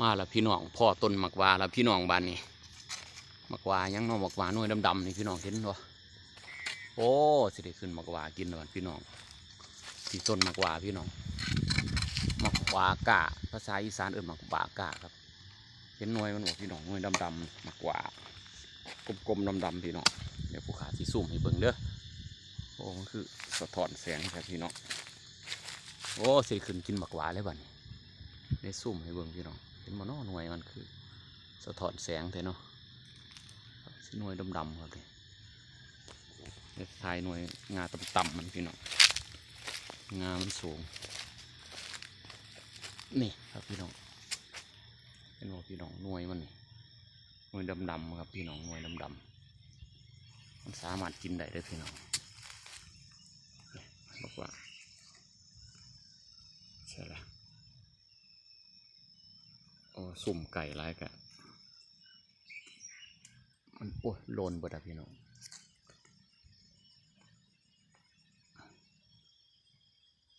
มาแล้วพี่น้องพ่อต้นมักวาแล้วพี่น้องบ้านนี้มักวายังน้องมักวาหน่วยดำๆนี่พี่น้องเห็นบ่โอ้สิได้ขึ้นมักวากินแล้วพี่น้องที่ต้นมักวาพี่น้องมักวากะภาษาอีสานเอิ้นมักวากะครับ เห็นหน่วยมันบอกพี่น้องหน่วยดำๆมักวากลมๆดำๆพี่น้องเดี๋ยวผู้ขาสิซูมให้เบิ่งเด้อโอ้มันคือสะท้อนแสงครับพี่น้องโอ้สิขึ้นกินมักวาเลยบัดนี้ได้ซุ่มให้เบิ่งพี่น้อง เห็นมันอหน่วยมันคือ สะท้อนแสงเถอะเนาะสหน่วยดำๆครับเลยเล็กทายหน่วยงาต่ำๆมันพี่น้องงามันสูง นี่ครับพี่น้องเห็นว่าพี่น้องหน่วยมันนี่หน่วยดำๆครับพี่น้องหน่วยดำๆมันสามารถกินได้เด้วยพี่น้องนี่บอกว่าใช่ละ โอ้ สุ่มไก่ร้ายกะมันโอ้ยโลนเบดอะพี่น้อง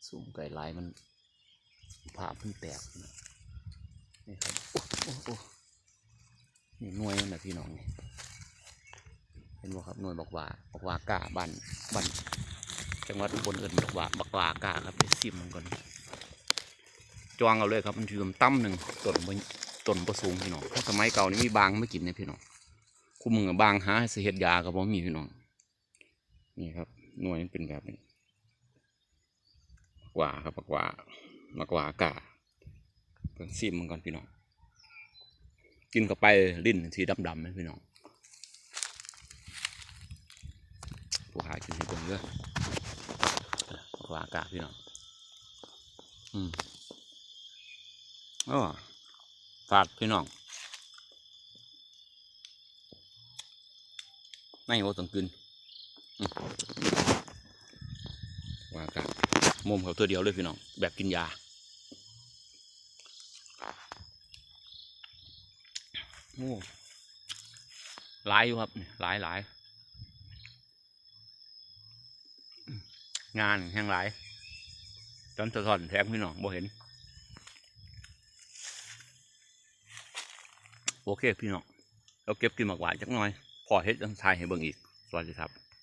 สุ่มไก่ร้ายมันผ่าเพิ่งแตกนะนี่ครับโอ้โอ้โอ้นี่หน่วยมันนะพี่น้องนี่เห็นบ่ครับหน่วยบอกว่าบอกว่ากาบ้านบ้านจังหวัดอุบลเอิญบอกว่าบักว่ากาครับไปซิมมันก่อน จวงเอาเลยครับมันคือตั้มหนึ่งต้นบ่ต้นประสูงพี่น้องถ้าสมัยเก่านี่มีบางไม่กินนี่ยพี่น้องคู่มือบางหาให้เสียดยาก็บ่มีพี่น้องนี่ครับ หน่วยเป็นแบบนี้กว่าครับกว่ามากว่ากาเพิ่งซิมมันก่อนพี่น้อง กินเข้าไปลิ้นสีดำๆนะพี่น้องผู้หากินให้เบิ่งเด้อมากกว่ากาพี่น้อง อืม โอ้ฝาดพี่น้อง ไม่โอ้ต้องกินว่ากะมุมเขาตัวเดียวเลยพี่น้อง แบบกินยาโอ้หลายอยู่ครับ หลายหลายงานแห่งหลายจนสะท้อนแสงพี่น้องบ่เห็น โอเคพี่น้องเราเก็บกินหมากหวานจักหน่อย พอเฮ็ดจังทายให้เบิ่งอีก สวัสดีครับ